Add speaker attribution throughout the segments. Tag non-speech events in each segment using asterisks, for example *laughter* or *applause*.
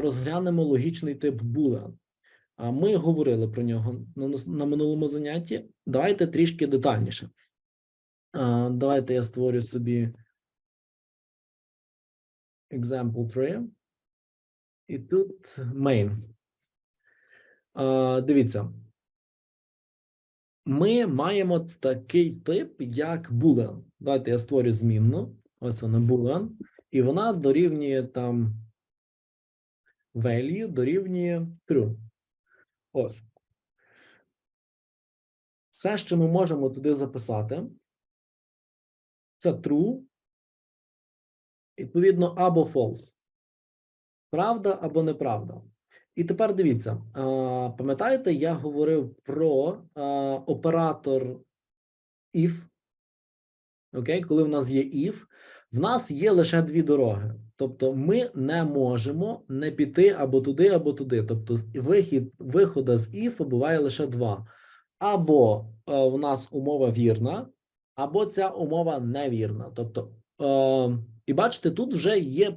Speaker 1: розглянемо логічний тип Boolean. Ми говорили про нього на, минулому занятті. Давайте трішки детальніше. Давайте я створю собі example 3. І тут main. Дивіться. Ми маємо такий тип, як boolean. Давайте я створю змінну. Ось вона boolean. І вона дорівнює там value дорівнює true. Ось. Все, що ми можемо туди записати, це true, відповідно, або false. Правда або неправда. І тепер дивіться, пам'ятаєте, я говорив про оператор if, окей, коли в нас є if, в нас є лише дві дороги. Тобто ми не можемо не піти або туди, або туди. Тобто вихід, виходу з if буває лише два. Або е, в нас умова вірна, або ця умова невірна. Тобто, е, і бачите, тут вже є,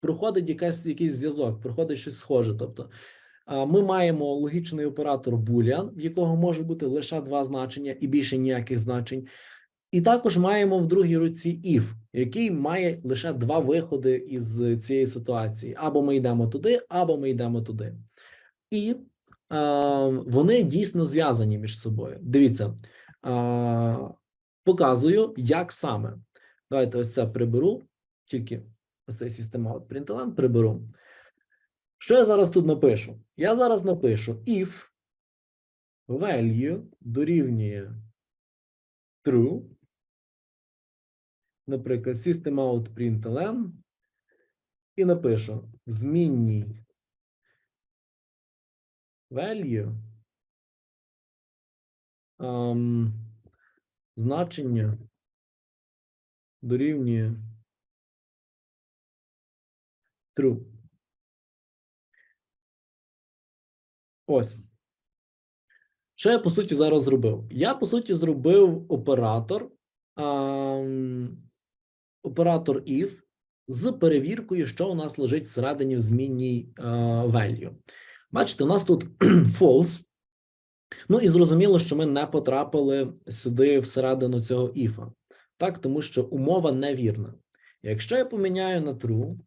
Speaker 1: проходить якась, якийсь зв'язок, проходить щось схоже. Тобто, е, ми маємо логічний оператор Boolean, в якого може бути лише два значення і більше ніяких значень. І також маємо в другій руці if, який має лише два виходи із цієї ситуації: або ми йдемо туди, або ми йдемо туди. І е, вони дійсно зв'язані між собою. Дивіться, е, показую, як саме. Давайте ось це приберу, тільки ось цей система println приберу. Що я зараз тут напишу? Я зараз напишу if value дорівнює true, наприклад, system out println, і напишу змінній value ем, значення дорівнює true. Ось. Що я по суті зараз зробив? Я по суті зробив оператор, ем, оператор if з перевіркою, що у нас лежить всередині в змінній е, value. Бачите, у нас тут *clears throat* false. Ну і зрозуміло, що ми не потрапили сюди всередину цього if. Так, тому що умова невірна. Якщо я поміняю на true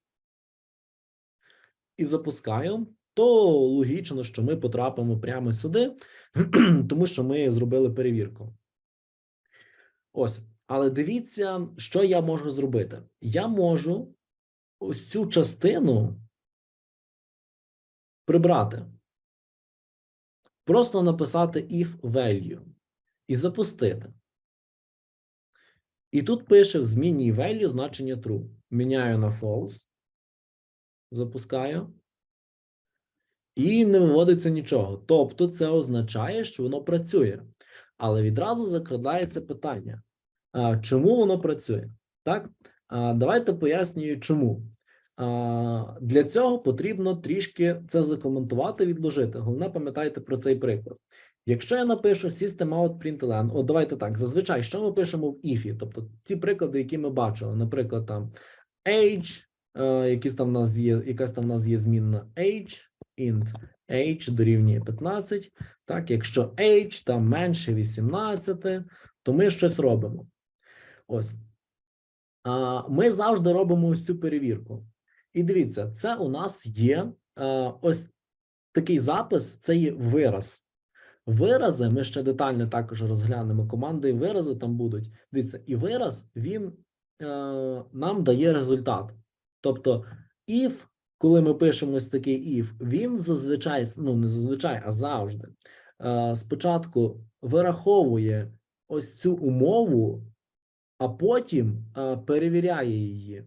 Speaker 1: і запускаю, то логічно, що ми потрапимо прямо сюди, *clears throat* тому що ми зробили перевірку. Ось, але дивіться, що я можу зробити. Я можу ось цю частину прибрати. Просто написати if value і запустити. І тут пише в змінній value значення true. Міняю на false. Запускаю. І не виводиться нічого. Тобто, це означає, що воно працює. Але відразу закрадається питання: чому воно працює? Так, а, давайте пояснюю, чому. Для цього потрібно трішки це закоментувати, відложити. Головне, пам'ятайте про цей приклад. Якщо я напишу system out println, от давайте так, зазвичай, що ми пишемо в if, тобто ті приклади, які ми бачили, наприклад, там age, е, якісь там в нас є, якась там в нас є змінна age, int age дорівнює 15. Так, якщо age там менше 18, то ми щось робимо. Ось. Ми завжди робимо ось цю перевірку. І дивіться, це у нас є е, ось такий запис, це є вираз. Вирази, ми ще детально також розглянемо команди і вирази там будуть. Дивіться, і вираз він е, нам дає результат. Тобто, if, коли ми пишемо ось такий if, він зазвичай, ну не зазвичай, а завжди, е, спочатку вираховує ось цю умову, а потім е, перевіряє її.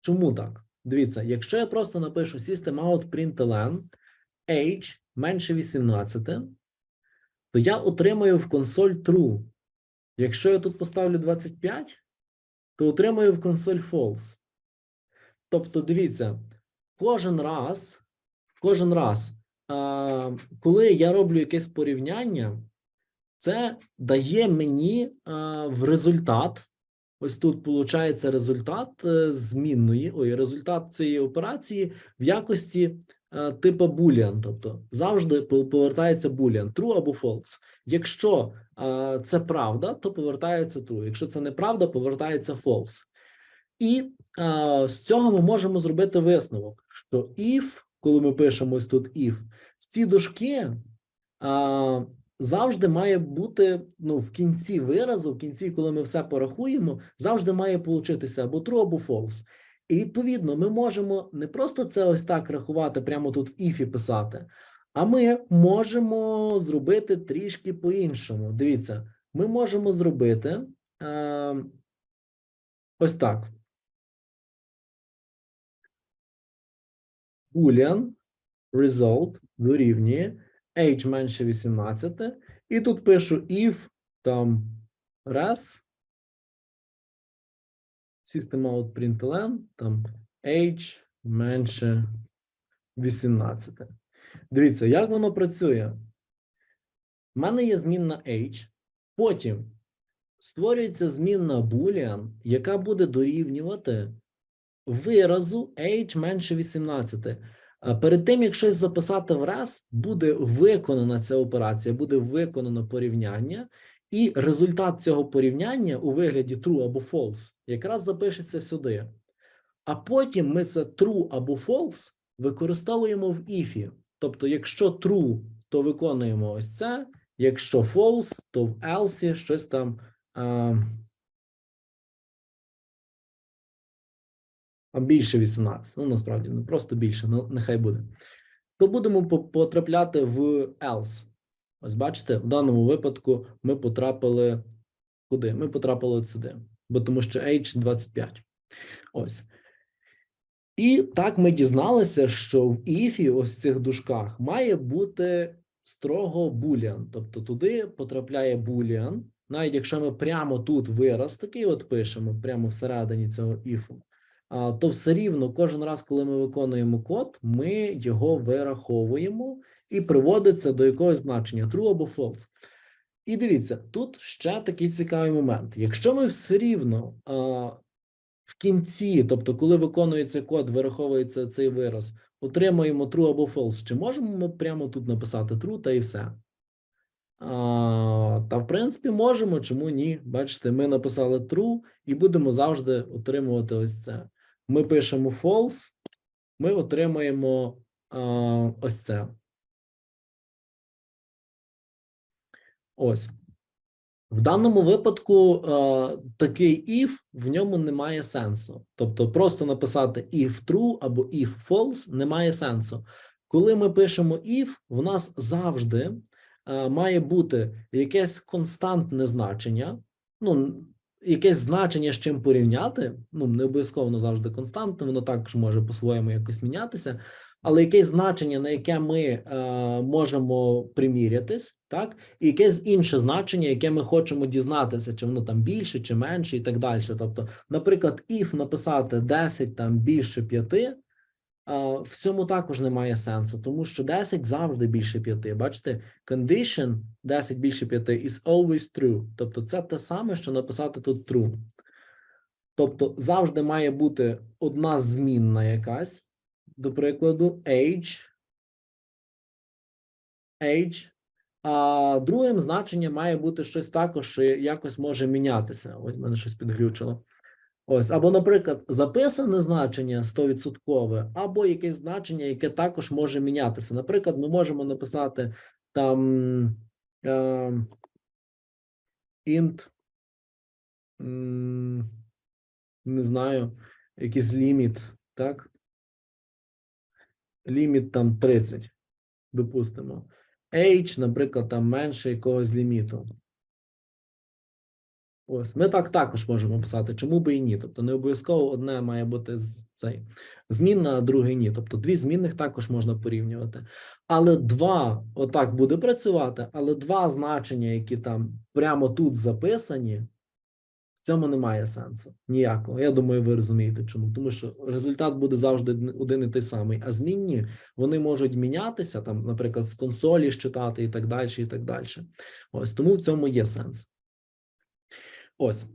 Speaker 1: Чому так? Дивіться, якщо я просто напишу system out println age менше 18, то я отримаю в консоль true. Якщо я тут поставлю 25, то отримаю в консоль false. Тобто, дивіться, кожен раз, кожен раз, а, коли я роблю якесь порівняння, це дає мені а, в результат ось тут виходить результат е, змінної, ой, результат цієї операції в якості е, типу boolean, тобто завжди пов- повертається boolean, true або false. Якщо е, це правда, то повертається true. Якщо це неправда, повертається false. І е, з цього ми можемо зробити висновок, що if, коли ми пишемо ось тут if, в ці дужки завжди має бути ну, в кінці виразу, в кінці, коли ми все порахуємо, завжди має получитися або true, або false. І відповідно, ми можемо не просто це ось так рахувати, прямо тут в if писати, а ми можемо зробити трішки по-іншому. Дивіться, ми можемо зробити е, ось так. Boolean result дорівнює age менше 18, і тут пишу if там раз system out println, там age менше 18. Дивіться, як воно працює. У мене є змінна age, потім створюється змінна boolean, яка буде дорівнювати виразу age менше 18. Перед тим, як щось записати в раз, буде виконана ця операція, буде виконано порівняння, і результат цього порівняння у вигляді true або false якраз запишеться сюди. А потім ми це true або false використовуємо в if. Тобто, якщо true, то виконуємо ось це, якщо false, то в else щось там. А, а більше 18. Ну, насправді, не просто більше, ну нехай буде. То будемо потрапляти в else. Ось бачите, в даному випадку ми потрапили куди? Ми потрапили от сюди, бо тому що H 25. Ось. І так ми дізналися, що в if, ось в цих дужках, має бути строго boolean. Тобто туди потрапляє boolean, навіть якщо ми прямо тут вираз такий от пишемо, прямо всередині цього а, то все рівно кожен раз, коли ми виконуємо код, ми його вираховуємо і приводиться до якогось значення true або false. І дивіться, тут ще такий цікавий момент. Якщо ми все рівно а, в кінці, тобто, коли виконується код, вираховується цей вираз, отримуємо true або false, чи можемо ми прямо тут написати true та і все? А, та в принципі можемо, чому ні? Бачите, ми написали true і будемо завжди отримувати ось це. Ми пишемо false, ми отримаємо а, ось це. Ось. В даному випадку е, такий if в ньому немає сенсу. Тобто просто написати if true або if false немає сенсу. Коли ми пишемо if, в нас завжди е, має бути якесь константне значення, ну, якесь значення з чим порівняти. Ну, не обов'язково завжди константне, воно також може по-своєму якось мінятися. Але якесь значення, на яке ми е, можемо примірятись, так, і якесь інше значення, яке ми хочемо дізнатися, чи воно там більше, чи менше, і так далі. Тобто, наприклад, if написати 10 там більше 5, е, в цьому також немає сенсу, тому що 10 завжди більше 5. Бачите, condition 10 більше 5 is always true. Тобто, це те саме, що написати тут true. Тобто, завжди має бути одна змінна якась до прикладу, age, age, а другим значенням має бути щось також, що якось може мінятися. Ось в мене щось підглючило. Ось, або, наприклад, записане значення 100%, або якесь значення, яке також може мінятися. Наприклад, ми можемо написати там е, int, не знаю, якийсь ліміт, так? ліміт там 30, допустимо. H, наприклад, там менше якогось ліміту. Ось, ми так також можемо писати, чому би і ні. Тобто не обов'язково одне має бути цей змінна, а друге ні. Тобто дві змінних також можна порівнювати. Але два, отак буде працювати, але два значення, які там прямо тут записані, в цьому немає сенсу ніякого. Я думаю, ви розумієте, чому. Тому що результат буде завжди один- і той самий. А змінні вони можуть мінятися, там, наприклад, з консолі щитати і так далі, і так далі. Ось тому в цьому є сенс. Ось.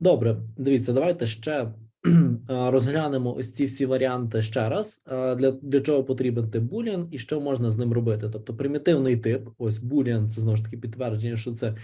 Speaker 1: Добре, дивіться, давайте ще *clears throat* розглянемо ось ці всі варіанти ще раз. Для, для чого потрібен тип Boolean і що можна з ним робити? Тобто примітивний тип, ось Boolean, це знову ж таки підтвердження, що це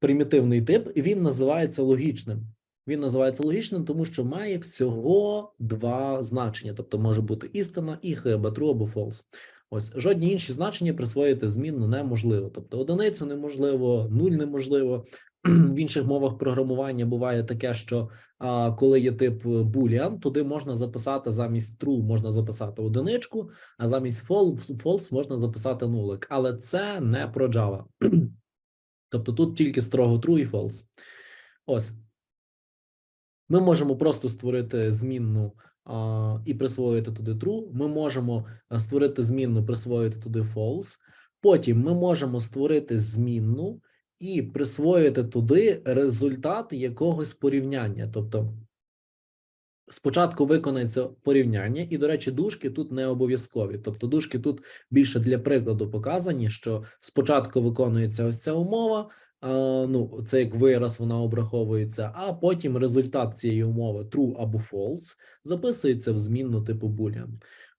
Speaker 1: примітивний тип, і він називається логічним. Він називається логічним, тому що має всього два значення, тобто може бути істина і хиба, true або false. Ось жодні інші значення присвоїти змінну неможливо. Тобто одиницю неможливо, нуль неможливо. *clears throat* В інших мовах програмування буває таке, що а, коли є тип boolean, туди можна записати замість true можна записати одиничку, а замість false, false можна записати нулик. Але це не про Java. *clears throat* Тобто тут тільки строго true і false. Ось. Ми можемо просто створити змінну і присвоїти туди true. Ми можемо створити змінну, присвоїти туди false. Потім ми можемо створити змінну і присвоїти туди результат якогось порівняння. Тобто спочатку виконається порівняння, і, до речі, дужки тут не обов'язкові. Тобто, дужки тут більше для прикладу показані, що спочатку виконується ось ця умова. Ну, це як вираз, вона обраховується, а потім результат цієї умови true або false записується в змінну типу boolean.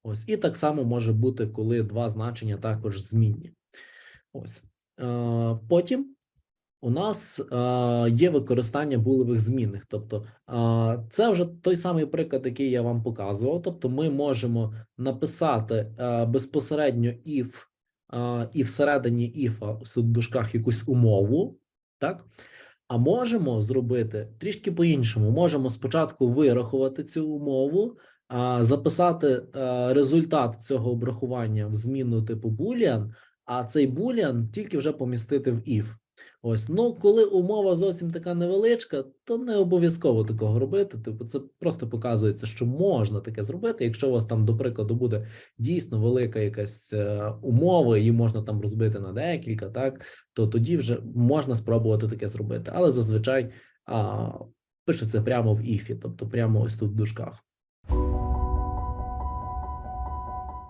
Speaker 1: Ось, і так само може бути, коли два значення також змінні. Ось. Потім у нас є використання булевих змінних. Тобто, це вже той самий приклад, який я вам показував. Тобто, ми можемо написати безпосередньо if, і всередині іфа в дужках якусь умову, так? А можемо зробити трішки по-іншому. Можемо спочатку вирахувати цю умову, записати е, результат цього обрахування в змінну типу boolean, а цей boolean тільки вже помістити в if. Ось, ну коли умова зовсім така невеличка, то не обов'язково такого робити. Типу, це просто показується, що можна таке зробити. Якщо у вас там, до прикладу, буде дійсно велика якась е, умова, її можна там розбити на декілька, так то тоді вже можна спробувати таке зробити. Але зазвичай а, пишеться прямо в іфі, тобто прямо ось тут в дужках.